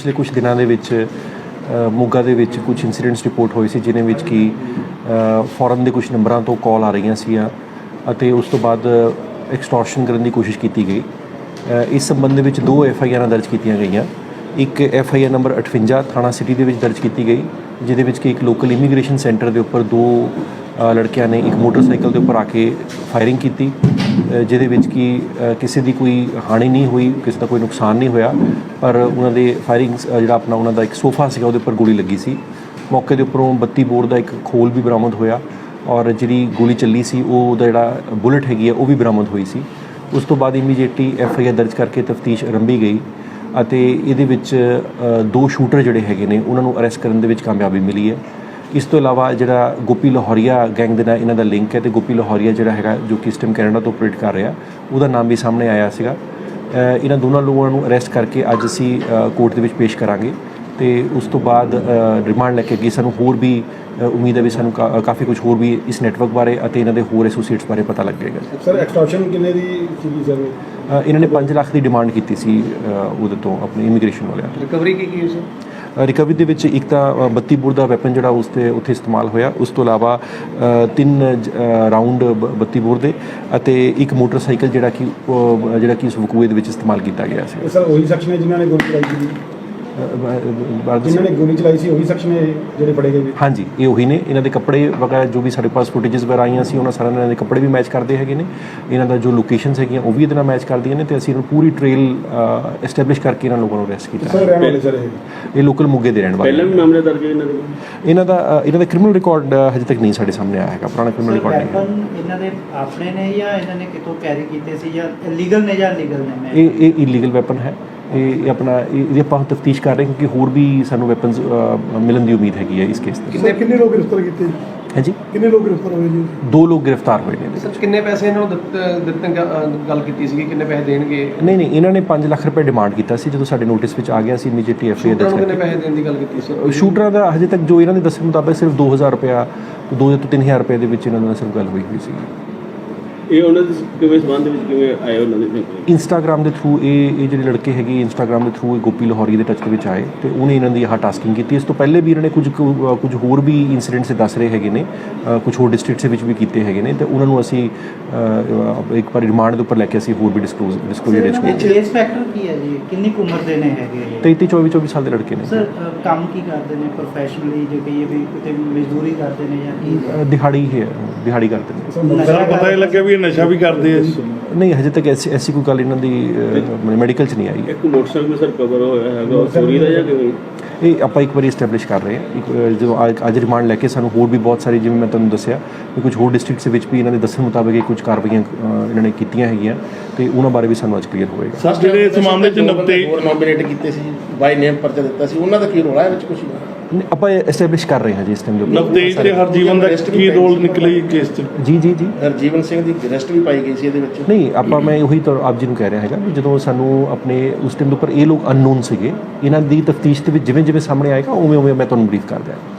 ਪਿਛਲੇ ਕੁਝ ਦਿਨਾਂ ਦੇ ਵਿੱਚ ਮੋਗਾ ਦੇ ਵਿੱਚ ਕੁਝ ਇਨਸੀਡੈਂਟਸ ਰਿਪੋਰਟ ਹੋਏ ਸੀ ਜਿਨ੍ਹਾਂ ਵਿੱਚ ਕਿ ਫੋਰਨ ਦੇ ਕੁਝ ਨੰਬਰਾਂ ਤੋਂ ਕਾਲ ਆ ਰਹੀਆਂ ਸੀਆਂ ਅਤੇ ਉਸ ਤੋਂ ਬਾਅਦ ਐਕਸਟੋਰਸ਼ਨ ਕਰਨ ਦੀ ਕੋਸ਼ਿਸ਼ ਕੀਤੀ ਗਈ। ਇਸ ਸੰਬੰਧ ਦੇ ਵਿੱਚ ਦੋ ਐਫ ਆਈ ਆਰਾਂ ਦਰਜ ਕੀਤੀਆਂ ਗਈਆਂ। ਇੱਕ ਐਫ ਆਈ ਆਰ ਨੰਬਰ 58 ਥਾਣਾ ਸਿਟੀ ਦੇ ਵਿੱਚ ਦਰਜ ਕੀਤੀ ਗਈ ਜਿਹਦੇ ਵਿੱਚ ਕਿ ਇੱਕ ਲੋਕਲ ਇਮੀਗ੍ਰੇਸ਼ਨ ਸੈਂਟਰ ਦੇ ਉੱਪਰ ਦੋ ਲੜਕਿਆਂ ਨੇ ਇੱਕ ਮੋਟਰਸਾਈਕਲ ਦੇ ਉੱਪਰ ਆ ਕੇ ਫਾਇਰਿੰਗ ਕੀਤੀ ਜਿਹਦੇ ਵਿੱਚ ਕਿ ਕਿਸੇ ਦੀ ਕੋਈ ਹਾਨੀ ਨਹੀਂ ਹੋਈ, ਕਿਸੇ ਦਾ ਕੋਈ ਨੁਕਸਾਨ ਨਹੀਂ ਹੋਇਆ, ਪਰ ਉਹਨਾਂ ਦੇ ਫਾਇਰਿੰਗ ਜਿਹੜਾ ਆਪਣਾ ਉਹਨਾਂ ਦਾ ਇੱਕ ਸੋਫਾ ਸੀਗਾ ਉਹਦੇ ਉੱਪਰ ਗੋਲੀ ਲੱਗੀ ਸੀ। ਮੌਕੇ ਦੇ ਉੱਪਰੋਂ 32 ਬੋਰ ਦਾ ਇੱਕ ਖੋਲ ਵੀ ਬਰਾਮਦ ਹੋਇਆ ਔਰ ਜਿਹੜੀ ਗੋਲੀ ਚੱਲੀ ਸੀ, ਉਹ ਉਹਦਾ ਜਿਹੜਾ ਬੁਲਟ ਹੈਗੀ ਹੈ ਉਹ ਵੀ ਬਰਾਮਦ ਹੋਈ ਸੀ। ਉਸ ਤੋਂ ਬਾਅਦ ਇਮੀਡੀਏਟਲੀ ਐਫ ਆਈ ਆਰ ਦਰਜ ਕਰਕੇ ਤਫਤੀਸ਼ ਆਰੰਭੀ ਗਈ। ਅਤੇ ਇਹਦੇ ਵਿੱਚ ਦੋ ਸ਼ੂਟਰ ਜਿਹੜੇ ਹੈਗੇ ਨੇ, ਉਹਨਾਂ ਨੂੰ ਅਰੈਸਟ ਕਰਨ ਦੇ ਵਿੱਚ ਕਾਮਯਾਬੀ ਮਿਲੀ ਹੈ। ਇਸ ਤੋਂ ਇਲਾਵਾ ਜਿਹੜਾ ਗੋਪੀ ਲਾਹੌਰੀਆ ਗੈਂਗ ਦੇ ਨਾਲ ਇਹਨਾਂ ਦਾ ਲਿੰਕ ਹੈ ਤੇ ਗੋਪੀ ਲਾਹੌਰੀਆ ਜਿਹੜਾ ਹੈਗਾ, ਜੋ ਕਿ ਇਸ ਟਾਈਮ ਕੈਨੇਡਾ ਤੋਂ ਆਪਰੇਟ ਕਰ ਰਿਹਾ, ਉਹਦਾ ਨਾਮ ਵੀ ਸਾਹਮਣੇ ਆਇਆ ਸੀਗਾ। ਇਹਨਾਂ ਦੋਨਾਂ ਲੋਕਾਂ ਨੂੰ ਅਰੈਸਟ ਕਰਕੇ ਅੱਜ ਅਸੀਂ ਕੋਰਟ ਦੇ ਵਿੱਚ ਪੇਸ਼ ਕਰਾਂਗੇ ਤੇ ਉਸ ਤੋਂ ਬਾਅਦ ਰਿਮਾਂਡ ਲੈ ਕੇ ਅੱਗੇ ਸਾਨੂੰ ਹੋਰ ਵੀ ਉਮੀਦ ਹੈ ਵੀ ਸਾਨੂੰ ਕਾ- ਕਾਫੀ ਕੁਝ ਹੋਰ ਵੀ ਇਸ ਨੈਟਵਰਕ ਬਾਰੇ ਅਤੇ ਇਹਨਾਂ ਦੇ ਹੋਰ ਐਸੋਸੀਏਟਸ ਬਾਰੇ ਪਤਾ ਲੱਗੇਗਾ। ਸਰ ਐਕਸਟੋਰਸ਼ਨ ਕਿੰਨੇ ਦੀ ਸੀਗੀ ਸਰ ਅ, ਇਹਨਾਂ ਨੇ 5 ਲੱਖ ਦੀ ਡਿਮਾਂਡ ਕੀਤੀ ਸੀ ਅ, ਉਹਦੇ ਤੋਂ ਆਪਣੇ ਇਮੀਗ੍ਰੇਸ਼ਨ ਵਾਲਿਆਂ ਤੋਂ। ਰਿਕਵਰੀ ਕੀ ਕੀ ਸਰ ਰਿਕਵਰੀ ਦੇ ਵਿੱਚ ਇੱਕ ਤਾਂ ਅ, 32 ਬੋਰ ਦਾ ਵੈਪਨ ਜਿਹੜਾ ਉਸ ਤੇ ਉੱਥੇ ਇਸਤੇਮਾਲ ਹੋਇਆ। ਉਸ ਤੋਂ ਇਲਾਵਾ ਅ, ਤਿੰਨ ਜ- ਅ, ਰਾਉਂਡ ਬ- 32 ਬੋਰ ਦੇ ਅਤੇ ਇੱਕ ਮੋਟਰਸਾਈਕਲ ਜਿਹੜਾ ਕਿ ਉਹ, ਜਿਹੜਾ ਕਿ ਉਸ ਵਕੂਏ ਦੇ ਵਿੱਚ ਇਸਤੇਮਾਲ ਕੀਤਾ ਗਿਆ ਸੀ। ਇਹ ਸਰ ਉਹੀ ਸੈਕਸ਼ਨ ਹੈ ਜਿਨ੍ਹਾਂ ਨੇ ਗੋਲੀ ਚਲਾਈ ਸੀ। ਜਿਨ੍ਹਾਂ ਨੇ ਗੋਲੀ ਚਲਾਈ ਸੀ ਉਹੀ ਸੈਕਸ਼ਨ ਹੈ ਜਿਹੜੇ ਫੜੇ ਗਏ ਜੀ ਹਾਂਜੀ ਇਹ ਉਹੀ ਨੇ ਇਹਨਾਂ ਦੇ ਕੱਪੜੇ ਵਗੈਰਾ ਜੋ ਵੀ ਸਾਡੇ ਪਾਸ ਫੁਟੇजेस ਵਗੈਰਾ ਆਈਆਂ ਸੀ ਉਹਨਾਂ ਸਾਰਿਆਂ ਨਾਲ ਇਹਨਾਂ ਦੇ ਕੱਪੜੇ ਵੀ ਮੈਚ ਕਰਦੇ ਹੈਗੇ ਨੇ ਇਹਨਾਂ ਦਾ ਜੋ ਲੋਕੇਸ਼ਨਸ ਹੈਗੀਆਂ ਉਹ ਵੀ ਇਹਦੇ ਨਾਲ ਮੈਚ ਕਰਦੀਆਂ ਨੇ ਤੇ ਅਸੀਂ ਇਹਨਾਂ ਨੂੰ ਪੂਰੀ ਟ੍ਰੇਲ ਐਸਟੈਬਲਿਸ਼ ਕਰਕੇ ਇਹਨਾਂ ਲੋਕਾਂ ਨੂੰ ਅਰੈਸਟ ਕੀਤਾ ਸਰ ਰਹਿਣ ਵਾਲੇ ਸਰ ਇਹ ਇਹ ਲੋਕਲ ਮੁੱਗੇ ਦੇ ਰਹਿਣ ਵਾਲੇ ਪਹਿਲਾਂ ਵੀ ਮਾਮਲੇ ਦਰਜ ਹੈ ਇਹਨਾਂ ਦੇ ਇਹਨਾਂ ਦਾ ਅ, ਇਹਨਾਂ ਦਾ ਕ੍ਰਿਮੀਨਲ ਰਿਕਾਰਡ ਹਜੇ ਤੱਕ ਨਹੀਂ ਸਾਡੇ ਸਾਹਮਣੇ ਆਇਆ ਹੈਗਾ ਪੁਰਾਣਾ ਕ੍ਰਿਮੀਨਲ ਰਿਕਾਰਡ ਨਹੀਂ ਹੈ ਵੈਪਨ ਇਹਨਾਂ ਦੇ ਆਪਣੇ ਨੇ ਜਾਂ ਇਹਨਾਂ ਨੇ ਕਿਤੋਂ ਕੈਰੀ ਕੀਤੇ ਸੀ ਜਾਂ ਲੀਗਲ ਨੇ ਜਾਂ ਲੀਗਲ ਨੇ ਮੈਂ ਇਹ ਇਹ ਇਲੀਗਲ ਵੈਪਨ ਹੈ ਇਹ ਇਹ ਆਪਣਾ ਇਹ- ਇਹਦੀ ਆਪਾਂ ਤਫਤੀਸ਼ ਕਰ ਰਹੇ ਹਾਂ ਕਿਉਂਕਿ ਹੋਰ ਵੀ ਸਾਨੂੰ ਵੈਪਨਸ ਮਿਲਣ ਦੀ ਉਮੀਦ ਹੈਗੀ ਹੈ ਇਸ ਕੇਸ ਤੇ। ਸਰ ਕਿੰਨੇ ਲੋਕ ਗ੍ਰਿਫਤਾਰ ਕੀਤੇ? ਹੈ ਜੀ ਕਿੰਨੇ ਲੋਕ ਗ੍ਰਿਫਤਾਰ ਹੋਏ ਜੀ? ਦੋ ਲੋਕ ਗ੍ਰਿਫਤਾਰ ਹੋਏ ਨੇ ਸਰ। ਕਿੰਨੇ ਪੈਸੇ ਇਹਨਾਂ ਨੂੰ ਦਿੱਤੇ ਗੱਲ ਕੀਤੀ ਸੀਗੀ? ਕਿੰਨੇ ਪੈਸੇ ਦੇਣਗੇ? ਨਹੀਂ ਨਹੀਂ ਇਹਨਾਂ ਨੇ 5 ਲੱਖ ਰੁਪਏ ਡਿਮਾਂਡ ਕੀਤਾ ਸੀ ਜਦੋਂ ਸਾਡੇ ਨੋਟਿਸ ਵਿੱਚ ਆ ਗਿਆ ਸੀ ਇਮੀਡੀਏਟਲੀ ਐਫ ਆਈ ਸ਼ੂਟਰਾਂ ਨੂੰ ਕਿੰਨੇ ਆਰ ਪੈਸੇ ਦੇਣ ਦੀ ਗੱਲ ਕੀਤੀ ਸੀ? ਸ਼ੂਟਰਾਂ ਦਾ ਹਜੇ ਤੱਕ ਜੋ ਇਹਨਾਂ ਦੇ ਦੱਸਣ ਮੁਤਾਬਕ ਸਿਰਫ 2000 ਰੁਪਇਆ 2 ਤੋਂ 3000 ਰੁਪਏ ਦੇ ਵਿੱਚ ਇਹਨਾਂ ਨਾਲ ਸਿਰਫ ਗੱਲ ਹੋਈ ਹੋਈ ਸੀ ਇਹ ਉਹਨਾਂ ਦੇ ਕਿਵੇਂ ਸਬੰਧ ਵਿੱਚ ਕਿਵੇਂ ਆਏ ਉਹਨਾਂ ਦੇ ਵਿੱਚ? ਇੰਸਟਾਗ੍ਰam ਦੇ ਥਰੂ ਇਹ ਇਹ ਜਿਹੜੇ ਲੜਕੇ ਹੈਗੇ ਇੰਸਟਾਗ੍ਰam ਦੇ ਥਰੂ ਇਹ ਗੋਪੀ ਲਾਹੌਰੀ ਦੇ ਟੱਚ ਦੇ ਵਿੱਚ ਆਏ ਤੇ ਉਹਨੇ ਇਹਨਾਂ ਦੀ ਆਹ ਟਾਸਕਿੰਗ ਕੀਤੀ। ਇਸ ਤੋਂ ਪਹਿਲੇ ਵੀ ਇਹਨਾਂ ਨੇ ਕੁਝ ਕੁ- ਕੁਝ ਹੋਰ ਵੀ ਇਨਸੀਡੈਂਟਸ ਦੱਸ ਰਹੇ ਹੈਗੇ ਨੇ ਅ, ਕੁਝ ਹੋਰ ਡਿਸਟ੍ਰਿਕਟਸ ਵਿੱਚ ਵੀ ਕੀਤੇ ਹੈਗੇ ਨੇ ਤੇ ਉਹਨਾਂ ਨੂੰ ਅਸੀਂ ਅ, ਇੱਕ ਵਾਰ ਰਿਮਾਂਡ ਦੇ ਉੱਪਰ ਲੈ ਕੇ ਅਸੀਂ ਹੋਰ ਵੀ ਡਿਸਕਲੋਜ਼ ਡਿਸਕਲੋਜ਼ਰ ਇਹਨਾਂ ਦੇ ਏਜ ਫੈਕਟਰ ਕੀ ਹੈ ਜੀ? ਕਿੰਨੀ ਕੁ ਉਮਰ ਦੇ ਨੇ ਹੈਗੇ ਇਹ? 23 24 24 ਸਾਲ ਦੇ ਲੜਕੇ ਨੇ। ਸਰ ਅ, ਕੰਮ ਕੀ ਕਰਦੇ ਨੇ ਪ੍ਰੋਫੈਸ਼ਨਲੀ ਜੇ ਕਹੀਏ ਵੀ ਕਿਤੇ ਮਜ਼ਦੂਰੀ ਕਰਦੇ ਨੇ ਜਾਂ ਕੀ? ਅ, ਦਿਹਾੜੀ ਹੈ ਦਿਹਾੜੀ ਕਰਦੇ ਨੇ। ਨਸ਼ਾ ਪਤਾ ਹੀ ਲੱਗਿਆ ਵੀ ਇਹ ਨਸ਼ਾ ਵੀ ਕਰਦੇ ਆ ਨਹੀਂ ਹਜੇ ਤੱਕ ਐਸੀ ਐਸੀ ਕੋਈ ਗੱਲ ਇਹਨਾਂ ਦੀ ਮੈਡੀਕਲ ਚ ਨਹੀਂ ਆਈ। ਇੱਕ ਮੋਟਰਸਾਈਕਲ ਸਰ ਕਵਰ ਹੋਇਆ ਹੈਗਾ ਉਹ ਚੋਰੀ ਦਾ ਜਾਂ ਕਿਵੇਂ? ਇਹ ਆਪਾਂ ਇੱਕ ਵਾਰੀ ਐਸਟੈਬਲਿਸ਼ ਕਰ ਰਹੇ ਹਾਂ। ਇੱਕ ਜਦੋਂ ਅੱਜ- ਰਿਮਾਂਡ ਲੈ ਕੇ ਸਾਨੂੰ ਹੋਰ ਵੀ ਬਹੁਤ ਸਾਰੀ ਜਿਵੇਂ ਮੈਂ ਤੁਹਾਨੂੰ ਦੱਸਿਆ ਕਿ ਕੁਝ ਹੋਰ ਡਿਸਟ੍ਰਿਕਟਸ ਵਿੱਚ ਵੀ ਇਹਨਾਂ ਦੇ ਦੱਸਣ ਮੁਤਾਬਕ ਇਹ ਕੁਝ ਕਾਰਵਾਈਆਂ ਇਹਨਾਂ ਨੇ ਕੀਤੀਆਂ ਹੈਗੀਆਂ ਤੇ ਉਹਨਾਂ ਬਾਰੇ ਵੀ ਸਾਨੂੰ ਅੱਜ ਕਲੀਅਰ ਹੋਏਗਾ। ਸਰ ਜਿਹੜੇ ਇਸ ਮਾਮਲੇ 'ਚ ਨਬਤੇ ਹੋਰ ਨੋਮੀਨੇਟ ਕੀਤੇ ਸੀ ਬਾਈ ਨੇਮ ਪਰਚਾ ਦਿੱਤਾ ਸੀ ਉਹਨਾਂ ਦਾ ਕੀ ਰੋਲ ਹੈ ਵਿੱਚ ਕੁਝ ਨਹੀਂ, ਆਪਾਂ ਐਸਟੈਬਲਿਸ਼ ਕਰ ਰਹੇ ਹਾਂ ਜੀ ਇਸ ਟਾਈਮ ਦੇ ਉੱਪਰ। ਨਵਤੇਜ ਤੇ ਹਰਜੀਵਨ ਦਾ ਕੀ ਰੋਲ ਨਿਕਲੇ ਕੇਸ 'ਚ? ਜੀ ਜੀ ਜੀ। ਹਰਜੀਵਨ ਸਿੰਘ ਦੀ ਅਰੈਸਟ ਵੀ ਪਾਈ ਗਈ ਸੀ ਇਹਦੇ ਵਿੱਚ। ਨਹੀਂ ਆਪਾਂ ਮੈਂ ਉਹੀ ਤਾਂ ਆਪ ਜੀ ਨੂੰ ਕਹਿ ਰਿਹਾ ਹੈਗਾ ਵੀ ਜਦੋਂ ਸਾਨੂੰ ਆਪਣੇ ਉਸ ਟਾਈਮ ਦੇ ਉੱਪਰ ਇਹ ਲੋਕ ਅਨਨੋਨ ਸੀਗੇ ਇਹਨਾਂ ਦੀ ਤਫਤੀਸ਼ ਦੇ ਵਿੱਚ ਜਿਵੇਂ ਜਿਵੇਂ ਸਾਹਮਣੇ ਆਏਗਾ ਉਵੇਂ ਉਵੇਂ ਮੈਂ ਤੁਹਾਨੂੰ ਬਰੀਫ ਕਰ ਦਿਆਂਗਾ